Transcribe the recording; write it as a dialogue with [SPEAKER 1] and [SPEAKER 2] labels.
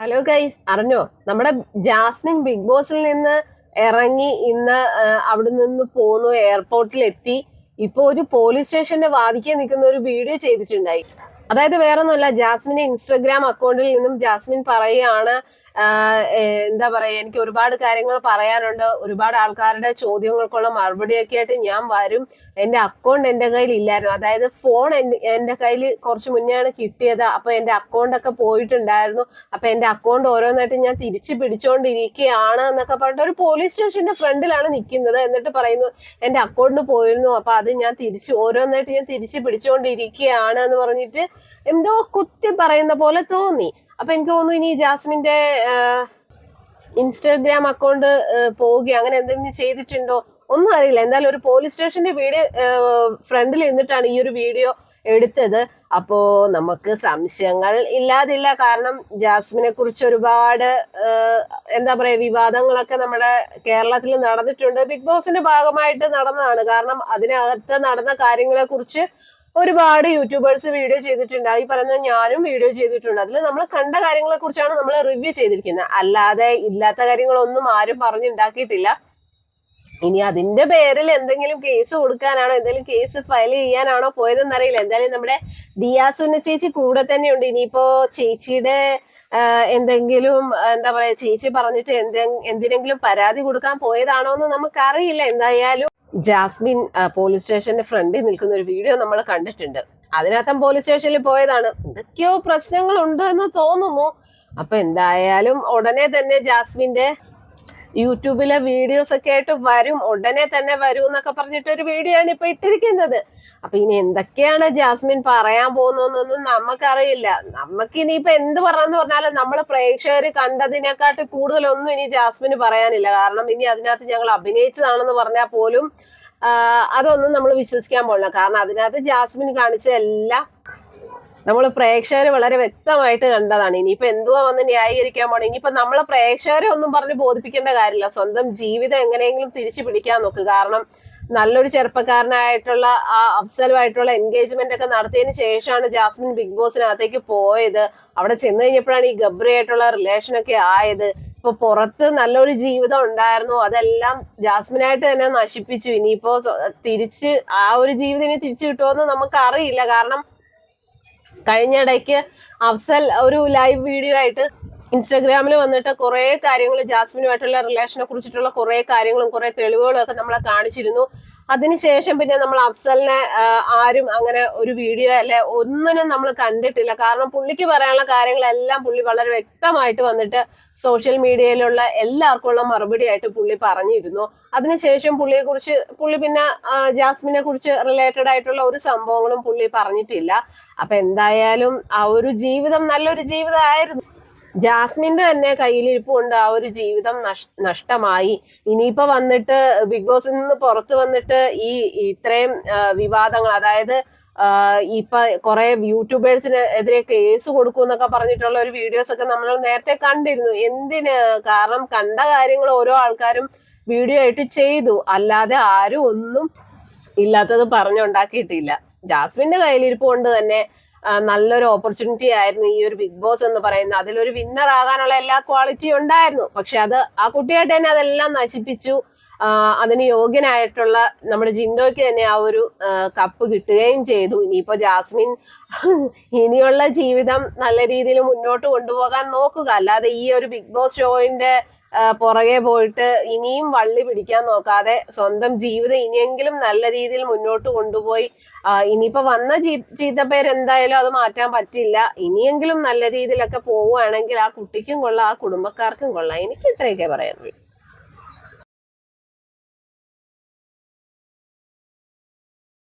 [SPEAKER 1] Hello guys അറിഞ്ഞോ? നമ്മുടെ Jasmine big ബോസിൽ നിന്ന് ഇറങ്ങി ഇന്ന് അവിടെ നിന്ന് പോന്നു എയർപോർട്ടിൽ എത്തി ഇപ്പൊ ഒരു പോലീസ് സ്റ്റേഷന്റെ വാദിക്കാൻ നിൽക്കുന്ന ഒരു വീഡിയോ ചെയ്തിട്ടുണ്ടായി. അതായത് വേറൊന്നുമല്ല ജാസ്മിന്റെ ഇൻസ്റ്റഗ്രാം അക്കൗണ്ടിൽ നിന്നും ജാസ്മിൻ പറയുകയാണ് എന്താ പറയാ എനിക്ക് ഒരുപാട് കാര്യങ്ങൾ പറയാനുണ്ട്. ഒരുപാട് ആൾക്കാരുടെ ചോദ്യങ്ങൾക്കുള്ള മറുപടിയൊക്കെ ആയിട്ട് ഞാൻ വരും. എന്റെ അക്കൗണ്ട് എന്റെ കയ്യിൽ ഇല്ലായിരുന്നു. അതായത് ഫോൺ എന്റെ കയ്യിൽ കുറച്ച് മുന്നെയാണ് കിട്ടിയത്. അപ്പൊ എന്റെ അക്കൗണ്ട് ഒക്കെ പോയിട്ടുണ്ടായിരുന്നു. അപ്പൊ എന്റെ അക്കൗണ്ട് ഓരോന്നായിട്ട് ഞാൻ തിരിച്ചു പിടിച്ചോണ്ടിരിക്കുകയാണ് എന്നൊക്കെ പറഞ്ഞിട്ട് ഒരു പോലീസ് സ്റ്റേഷന്റെ ഫ്രണ്ടിലാണ് നിൽക്കുന്നത് എന്നിട്ട് പറയുന്നു എന്റെ അക്കൗണ്ട് പോയിരുന്നു. അപ്പൊ അത് ഞാൻ തിരിച്ച് ഓരോന്നായിട്ട് ഞാൻ തിരിച്ചു പിടിച്ചോണ്ടിരിക്കുകയാണ് എന്ന് പറഞ്ഞിട്ട് എന്തോ കുത്തി പറയുന്ന പോലെ തോന്നി. അപ്പൊ എനിക്ക് തോന്നുന്നു ഇനി ജാസ്മിന്റെ ഇൻസ്റ്റാഗ്രാം അക്കൗണ്ട് പോവുകയോ അങ്ങനെ എന്തെങ്കിലും ചെയ്തിട്ടുണ്ടോ? ഒന്നും അറിയില്ല. എന്തായാലും ഒരു പോലീസ് സ്റ്റേഷന്റെ വീഡിയോ ഫ്രണ്ടിൽ നിന്നിട്ടാണ് ഈ ഒരു വീഡിയോ എടുത്തത്. അപ്പോ നമുക്ക് സംശയങ്ങൾ ഇല്ലാതില്ല. കാരണം ജാസ്മിനെ കുറിച്ച് ഒരുപാട് എന്താ പറയാ വിവാദങ്ങളൊക്കെ നമ്മുടെ കേരളത്തിൽ നടന്നിട്ടുണ്ട്. ബിഗ് ബോസിന്റെ ഭാഗമായിട്ട് നടന്നതാണ്. കാരണം അതിനകത്ത് നടന്ന കാര്യങ്ങളെ കുറിച്ച് ഒരുപാട് യൂട്യൂബേഴ്സ് വീഡിയോ ചെയ്തിട്ടുണ്ട്. ഈ പറയുന്ന ഞാനും വീഡിയോ ചെയ്തിട്ടുണ്ട്. അതിൽ നമ്മൾ കണ്ട കാര്യങ്ങളെ കുറിച്ചാണ് നമ്മൾ റിവ്യൂ ചെയ്തിരിക്കുന്നത്. അല്ലാതെ ഇല്ലാത്ത കാര്യങ്ങളൊന്നും ആരും പറഞ്ഞുണ്ടാക്കിയിട്ടില്ല. ഇനി അതിന്റെ പേരിൽ എന്തെങ്കിലും കേസ് കൊടുക്കാനാണോ എന്തെങ്കിലും കേസ് ഫയൽ ചെയ്യാനാണോ പോയതെന്ന് അറിയില്ല എന്തായാലും നമ്മുടെ ദിയാസുന്ന ചേച്ചി കൂടെ തന്നെയുണ്ട്. ഇനിയിപ്പോ ചേച്ചിയുടെ എന്തെങ്കിലും എന്താ പറയാ ചേച്ചി പറഞ്ഞിട്ട് എന്തെ എന്തിനെങ്കിലും പരാതി കൊടുക്കാൻ പോയതാണോ എന്ന് നമുക്കറിയില്ല. എന്തായാലും ജാസ്മിൻ പോലീസ് സ്റ്റേഷന്റെ ഫ്രണ്ടിൽ നിൽക്കുന്ന ഒരു വീഡിയോ നമ്മൾ കണ്ടിട്ടുണ്ട്. അതിനകത്തും പോലീസ് സ്റ്റേഷനിൽ പോയതാണ്. എന്തൊക്കെയോ പ്രശ്നങ്ങളുണ്ട് എന്ന് തോന്നുന്നു. അപ്പൊ എന്തായാലും ഉടനെ തന്നെ ജാസ്മിന്റെ യൂട്യൂബിലെ വീഡിയോസ് ഒക്കെ ആയിട്ട് വരും ഉടനെ തന്നെ വരും എന്നൊക്കെ പറഞ്ഞിട്ട് ഒരു വീഡിയോ ആണ് ഇപ്പൊ ഇട്ടിരിക്കുന്നത്. അപ്പൊ ഇനി എന്തൊക്കെയാണ് ജാസ്മിൻ പറയാൻ പോകുന്നതെന്നൊന്നും നമുക്കറിയില്ല. നമുക്ക് ഇനിയിപ്പോ എന്ത് പറയാന്ന് പറഞ്ഞാലും നമ്മൾ പ്രേക്ഷകർ കണ്ടതിനെക്കാട്ടി കൂടുതലൊന്നും ഇനി ജാസ്മിന് പറയാനില്ല. കാരണം ഇനി അതിനകത്ത് ഞങ്ങൾ അഭിനയിച്ചതാണെന്ന് പറഞ്ഞാൽ പോലും അതൊന്നും നമ്മൾ വിശ്വസിക്കാൻ പോകില്ല കാരണം അതിനകത്ത് ജാസ്മിൻ കാണിച്ച എല്ലാം നമ്മൾ പ്രേക്ഷകർ വളരെ വ്യക്തമായിട്ട് കണ്ടതാണ്. ഇനിയിപ്പോ എന്തുവാ വന്ന് ന്യായീകരിക്കാൻ പോണേ? ഇനിയിപ്പോ നമ്മളെ പ്രേക്ഷകരെ ഒന്നും പറഞ്ഞ് ബോധിപ്പിക്കേണ്ട കാര്യമില്ല. സ്വന്തം ജീവിതം എങ്ങനെയെങ്കിലും തിരിച്ചു പിടിക്കാൻ നോക്ക്. കാരണം നല്ലൊരു ചെറുപ്പക്കാരനായിട്ടുള്ള ആ അഫ്സലുമായിട്ടുള്ള എൻഗേജ്മെന്റ് ഒക്കെ നടത്തിയതിന് ശേഷമാണ് ജാസ്മിൻ ബിഗ് ബോസിനകത്തേക്ക് പോയത്. അവിടെ ചെന്ന് കഴിഞ്ഞപ്പോഴാണ് ഈ ഗബ്രിയായിട്ടുള്ള റിലേഷൻ ഒക്കെ ആയത്. ഇപ്പൊ പുറത്ത് നല്ലൊരു ജീവിതം ഉണ്ടായിരുന്നു. അതെല്ലാം ജാസ്മിനായിട്ട് തന്നെ നശിപ്പിച്ചു. ഇനിയിപ്പോ തിരിച്ച് ആ ഒരു ജീവിതം ഇനി തിരിച്ചു കിട്ടുമോന്ന് നമുക്ക് അറിയില്ല കാരണം കഴിഞ്ഞ ഇടയ്ക്ക് അഫ്സൽ ഒരു ലൈവ് വീഡിയോ ആയിട്ട് ഇൻസ്റ്റാഗ്രാമിൽ വന്നിട്ട് കുറെ കാര്യങ്ങൾ ജാസ്മിനുമായിട്ടുള്ള റിലേഷനെ കുറിച്ചിട്ടുള്ള കുറെ കാര്യങ്ങളും കുറെ തെളിവുകളും ഒക്കെ നമ്മളെ കാണിച്ചിരുന്നു. അതിനുശേഷം പിന്നെ നമ്മൾ അഫ്സലിനെ ആരും അങ്ങനെ ഒരു വീഡിയോ അല്ലെ ഒന്നിനും നമ്മൾ കണ്ടിട്ടില്ല. കാരണം പുള്ളിക്ക് പറയാനുള്ള കാര്യങ്ങളെല്ലാം പുള്ളി വളരെ വ്യക്തമായിട്ട് വന്നിട്ട് സോഷ്യൽ മീഡിയയിലുള്ള എല്ലാവർക്കും ഉള്ള മറുപടി ആയിട്ട് പുള്ളി പറഞ്ഞിരുന്നു. അതിനുശേഷം പുള്ളിയെ കുറിച്ച് പുള്ളി പിന്നെ ജാസ്മിനെ കുറിച്ച് റിലേറ്റഡ് ആയിട്ടുള്ള ഒരു സംഭവങ്ങളും പുള്ളി പറഞ്ഞിട്ടില്ല. അപ്പൊ എന്തായാലും ആ ഒരു ജീവിതം നല്ലൊരു ജീവിതമായിരുന്നു. ജാസ്മിന്റെ തന്നെ കയ്യിലിരിപ്പ് കൊണ്ട് ആ ഒരു ജീവിതം നഷ്- നഷ്ടമായി. ഇനിയിപ്പോ വന്നിട്ട് ബിഗ് ബോസിൽ നിന്ന് പുറത്ത് വന്നിട്ട് ഈ ഇത്രയും വിവാദങ്ങൾ അതായത് ഇപ്പൊ കുറെ യൂട്യൂബേഴ്സിന് എതിരെ കേസ് കൊടുക്കും എന്നൊക്കെ പറഞ്ഞിട്ടുള്ള ഒരു വീഡിയോസ് ഒക്കെ നമ്മൾ നേരത്തെ കണ്ടിരുന്നു. എന്തിന്? കാരണം കണ്ട കാര്യങ്ങൾ ഓരോ ആൾക്കാരും വീഡിയോ ആയിട്ട് ചെയ്തു. അല്ലാതെ ആരും ഒന്നും ഇല്ലാത്തത് പറഞ്ഞുണ്ടാക്കിയിട്ടില്ല. ജാസ്മിന്റെ കയ്യിലിരിപ്പ് കൊണ്ട് തന്നെ. നല്ലൊരു ഓപ്പർച്യൂണിറ്റി ആയിരുന്നു ഈ ഒരു ബിഗ് ബോസ് എന്ന് പറയുന്നത്. അതിലൊരു വിന്നർ ആകാനുള്ള എല്ലാ ക്വാളിറ്റിയും ഉണ്ടായിരുന്നു. പക്ഷെ അത് ആ കുട്ടിയായിട്ട് തന്നെ അതെല്ലാം നശിപ്പിച്ചു. അതിന് യോഗ്യനായിട്ടുള്ള നമ്മുടെ ജിൻഡോയ്ക്ക് തന്നെ ആ ഒരു കപ്പ് കിട്ടുകയും ചെയ്തു. ഇനിയിപ്പോ ജാസ്മിൻ ഇനിയുള്ള ജീവിതം നല്ല രീതിയിൽ മുന്നോട്ട് കൊണ്ടുപോകാൻ നോക്കുക. അല്ലാതെ ഈ ഒരു ബിഗ് ബോസ് ഷോയിന്റെ പുറകെ പോയിട്ട് ഇനിയും വള്ളി പിടിക്കാൻ നോക്കാതെ സ്വന്തം ജീവിതം ഇനിയെങ്കിലും നല്ല രീതിയിൽ മുന്നോട്ട് കൊണ്ടുപോയി. ഇനിയിപ്പോ വന്ന ചീത്തപ്പേര് എന്തായാലും അത് മാറ്റാൻ പറ്റില്ല. ഇനിയെങ്കിലും നല്ല രീതിയിലൊക്കെ പോവുകയാണെങ്കിൽ ആ കുട്ടിക്കും കൊള്ളാം ആ കുടുംബക്കാർക്കും കൊള്ളാം. എനിക്ക് ഇത്രയൊക്കെ പറയാനുള്ളൂ.